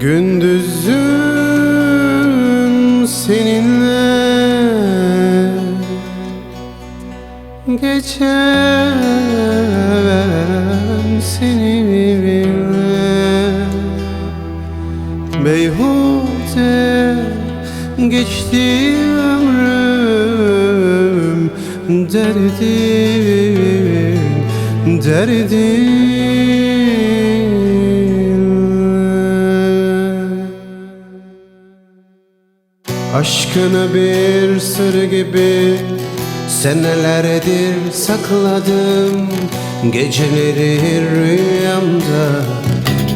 Gündüzüm seninle. Geçen seninle Beyhude geçti ömrüm Derdim, derdim Aşkını bir sır gibi Senelerdir sakladım. Geceleri rüyamda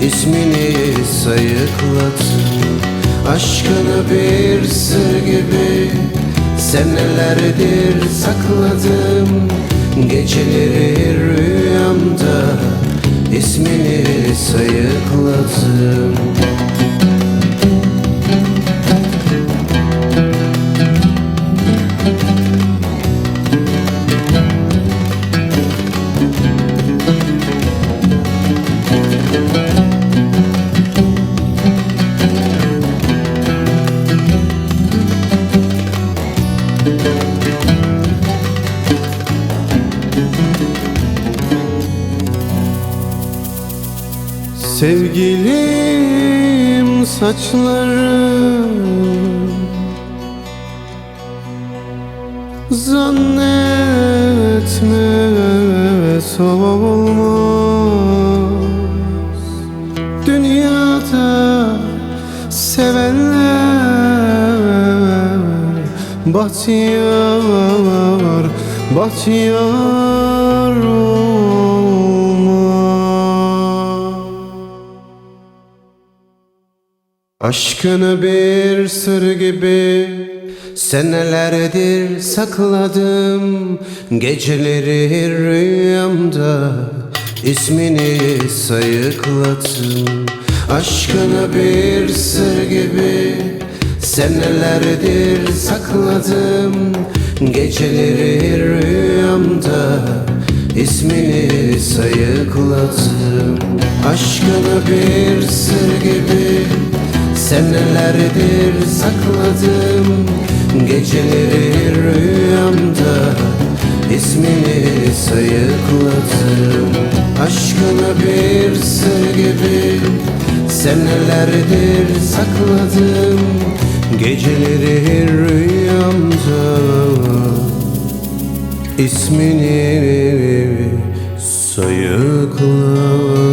ismini sayıkladım. Aşkını bir sır gibi Senelerdir sakladım. Geceleri rüyamda ismini sayıkladım Sevgilim saçlarım Zannetme solmaz Dünyada sevenler Bahtiyar, bahtiyar olmaz Aşkını bir sır gibi Senelerdir sakladım. Geceleri rüyamda ismini sayıkladım Aşkını bir sır gibi Senelerdir sakladım. Geceleri rüyamda ismini sayıkladım Aşkını bir sır gibi Senelerdir sakladım Geceleri rüyamda. İsmini sayıkladım Aşkını bir sır gibi. Senelerdir sakladım Geceleri rüyamda. İsmini sayıkladım